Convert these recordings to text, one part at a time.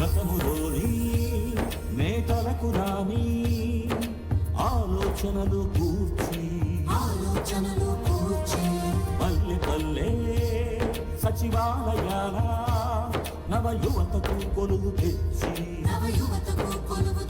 గతములోని మేటలకు రాని ఆలోచనలు కూర్చి. ఆలోచనలు కూర్చి. పల్లె పల్లె సచివాలయాల నవ యువతకు కొలువు తెచ్చి. నవ కొలువు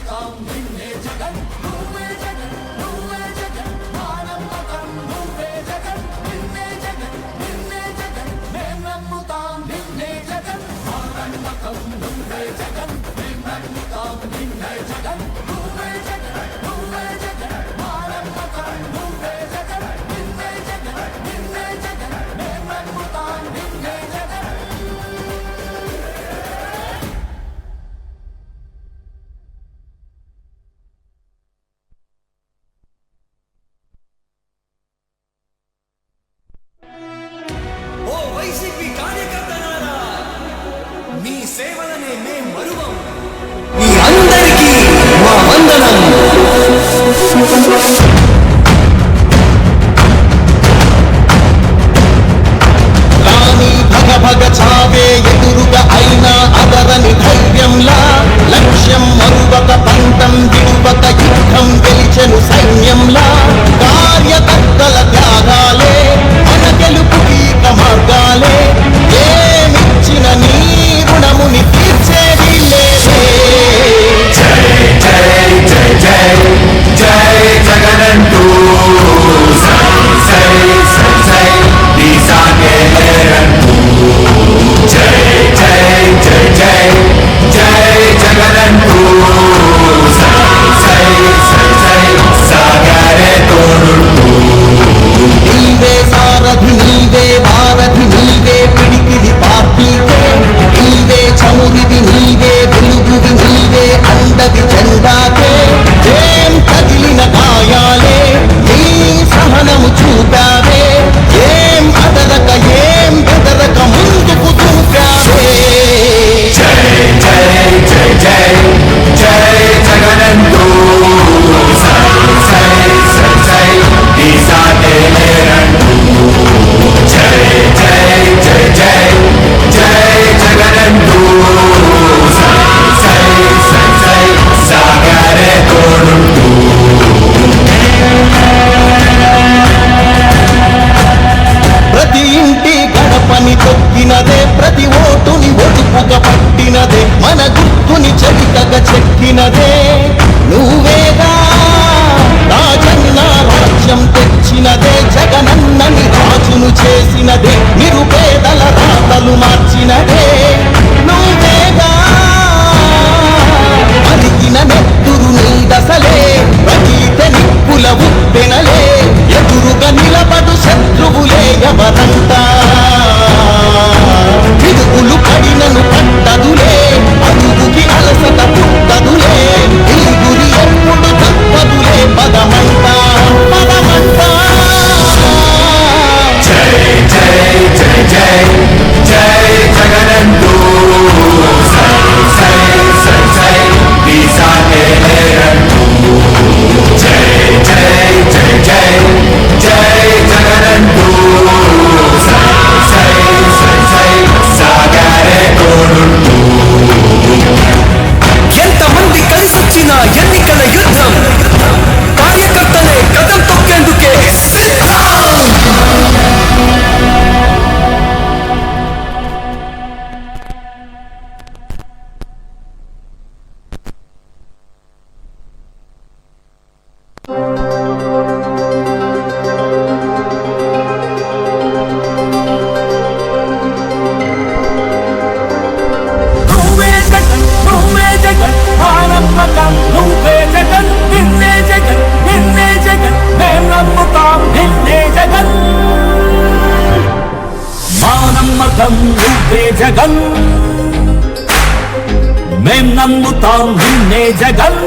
ಗೆಲ್ಲುತ್ತಾಂ ನಿನ್ನೆ ಜಗನ್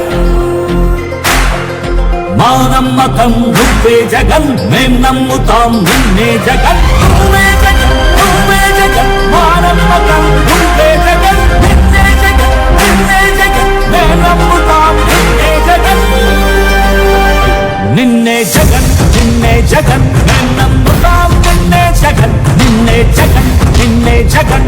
మా నమ్మకం నువ్వే జగన్ మేం నమ్ముతాం నిన్నే జగన్. నువ్వే జగన్ నువ్వే జగన్ మా నమ్మకం నువ్వే జగన్. నిన్నే జగన్ నిన్నే జగన్ మేం నమ్ముతాం నిన్నే జగన్. నిన్నే జగన్ నిన్నే జగన్ నిన్నే జగన్. నిన్నే జగన్ నిన్నే జగన్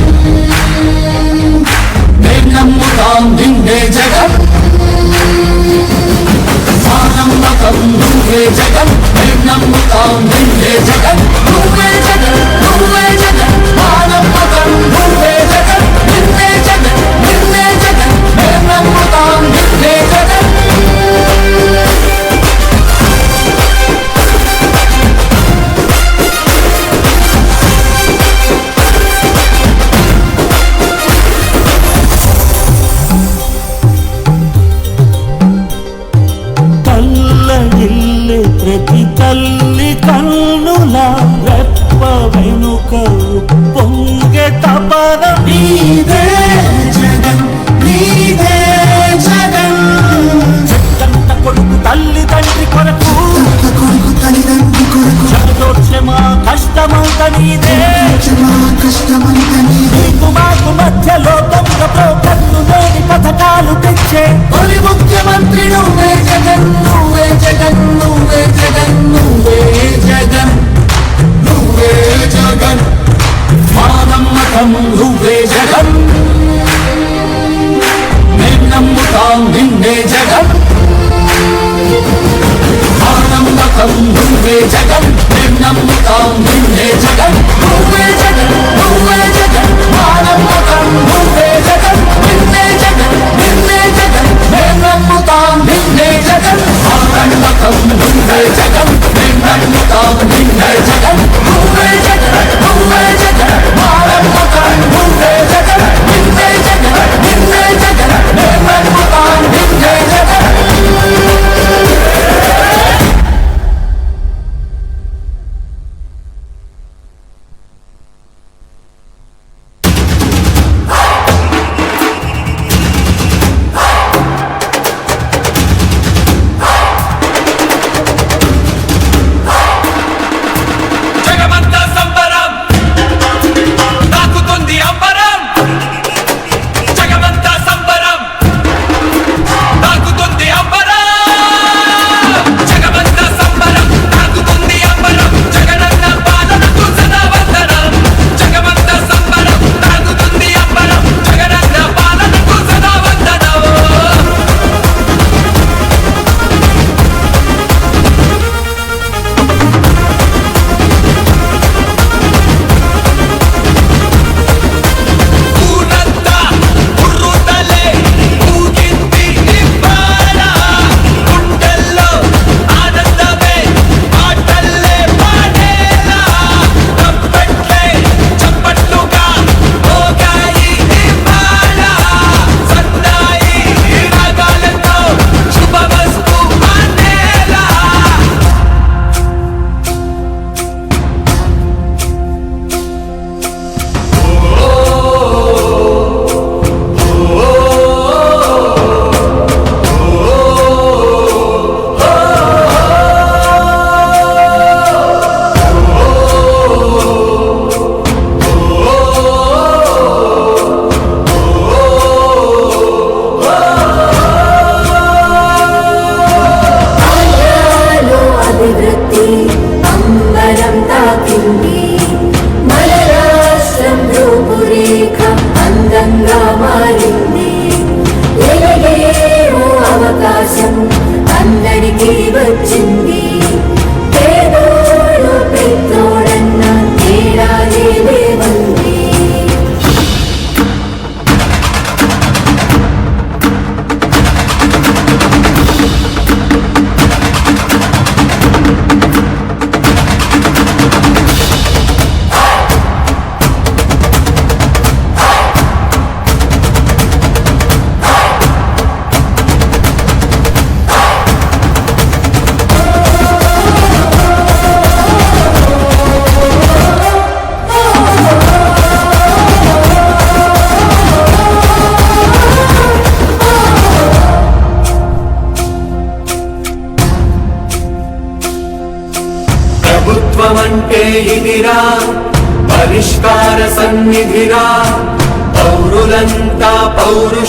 నిన్నే జగన్ నిన్ను నమ్ముతాం నిన్నే జగన్.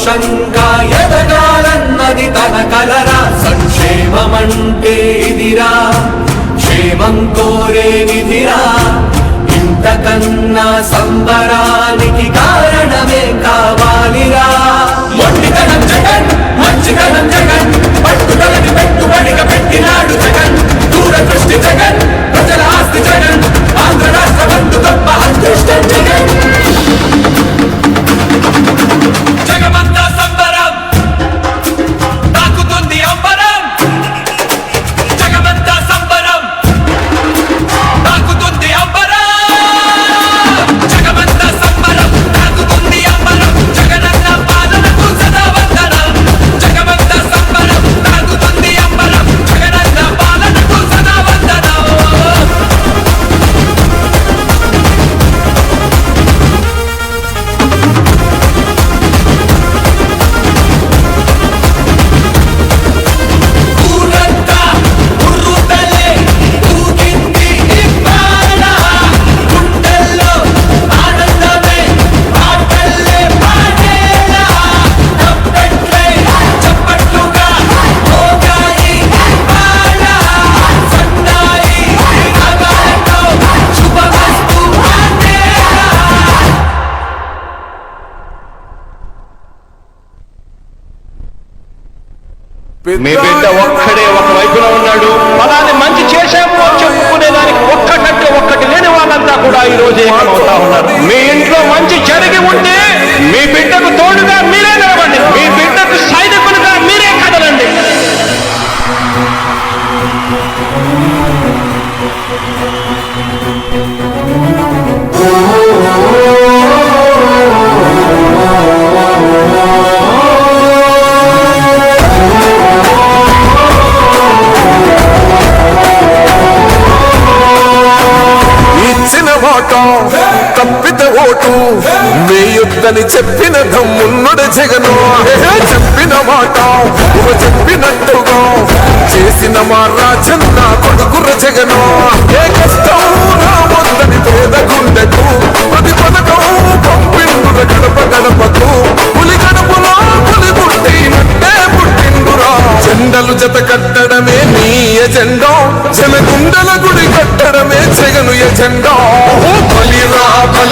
సంతోషంగా ఎదగాలన్నది తన కలరా. సంక్షేమమంటే ఇదిరా క్షేమం కోరే విధిరా. ఇంతకన్నా సంబరానికి కారణమే కావాలిరా. మొండితనం జగన్ మంచితనం జగన్. పట్టుదలని పెట్టుబడిగా పెట్టినాడు జగన్. దూరదృష్టి జగన్. మీ బిడ్డ ఒక్కడే ఒక వైపున ఉన్నాడు. ఫలాన్ని మంచి చేశాము అని చెప్పుకునే దానికి ఒక్కటంటే ఒక్కటి లేని వాళ్ళంతా కూడా ఈ రోజు ఏకమవుతా ఉన్నారు. మీ ఇంట్లో మంచి జరిగి ఉంటే మీ బిడ్డకు తోడుగా మీరే ఓటు. వేయొద్దని చెప్పిన దమ్మున్నడు జగను. చెప్పిన మాట చెప్పినట్టుగా. చేసిన మా రాజన్న కొడుకుర జగను. ఏ కష్టం రావద్దని పేద గుండెకు ప్రతి పథకం పంపిండుర గడప గడపకు. పులి గడపలో పులి పుట్టినట్టే పుట్టిండురా. జెండలు జత కట్టడమే నీ ఎజెండా. జనగుండల గుడి కట్టడమే జగను ఎజెండా. బలిరా బలి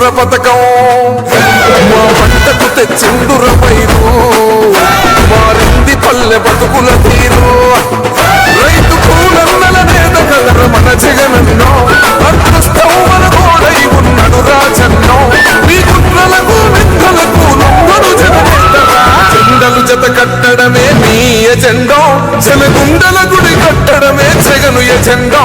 ఇచ్చిండుర పథకం. మా పంటకు తెచ్చిండుర పైరు. మారింది పల్లె బతుకుల తీరు. రైతు పూలన్నల నేత కలర మన జగనన్నో. అదృష్టం మన గోడై ఉన్నాడు రాజన్నో. మీ కుట్రలకు మిత్రలకు నమ్మడు చెండలు జత కట్టడమే మీ ఎజెండో. చెల జనగుండల గుడి కట్టడమే జగను ఎజెండో.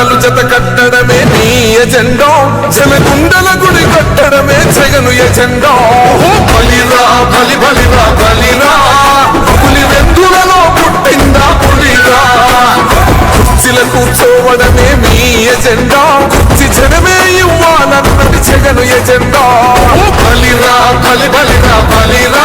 జెండలు జత కట్టడమే నీ ఎజెండా. జనగుండల గుడి కట్టడమే జగను ఎజెండా. బలిరా బలి బలిరా బలిరా. పులి వెందులలో పుట్టిందా పులిరా. కుర్చీల కూర్చోవడమే మీ ఎజెండా. కుర్చి జనమే ఇవ్వాలన్నది జగను ఎజెండా. బలిరా బలి బలిరా బలిరా.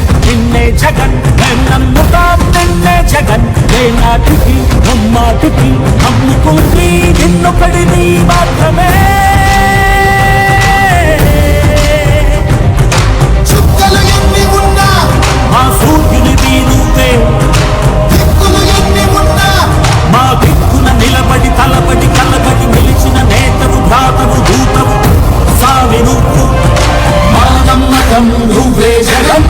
జగన్. మేం నమ్ముతాం నిన్నే జగన్. ఏ నాటికి నమ్మాటికి నమ్ముకుంది నిన్నొకడిని మాత్రమే. చుక్కలు ఎన్ని ఉన్నా మా సూర్యునివి నువ్వే దిక్కులు ఎన్ని ఉన్నా మా దిక్కున నిలబడి తలబడి కలబడి నిలిచిన నేతవు భ్రాతవు దూతవు సామి నువ్వు మా నమ్మకం నువ్వే జగన్.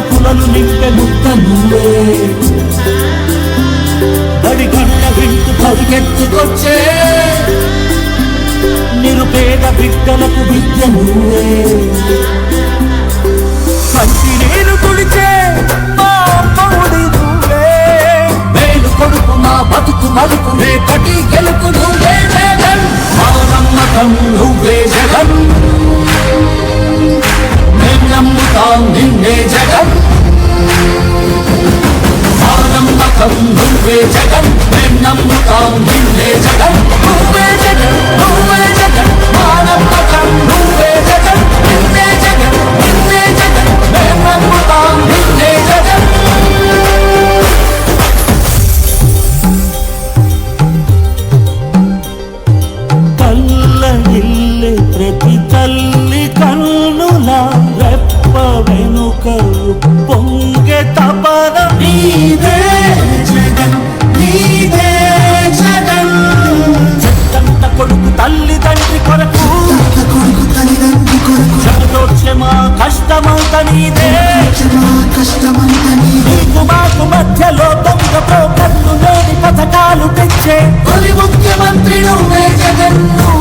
కడుపులను నింపె ముక్క నువ్వే. బడి గంట వింటూ పరిగెత్తుకొచ్చే నిరుపేద బిడ్డలకు విద్య నువ్వే. కంటి నేను కుడిచే మా మేలు కొడుకు మా బతుకు మలుపు రేపటి గెలుపు నువ్వే జగన్. మా నమ్మకం నువ్వే జగన్. మేం నిన్నే జగన్. మా నమ్మకం నువ్వే జగన్. మేం నమ్ముతాం నిన్నే జగన్. నువ్వే జగన్ నువ్వే జగన్. ముఖ్యమంత్రి నువ్వే జగన్ను.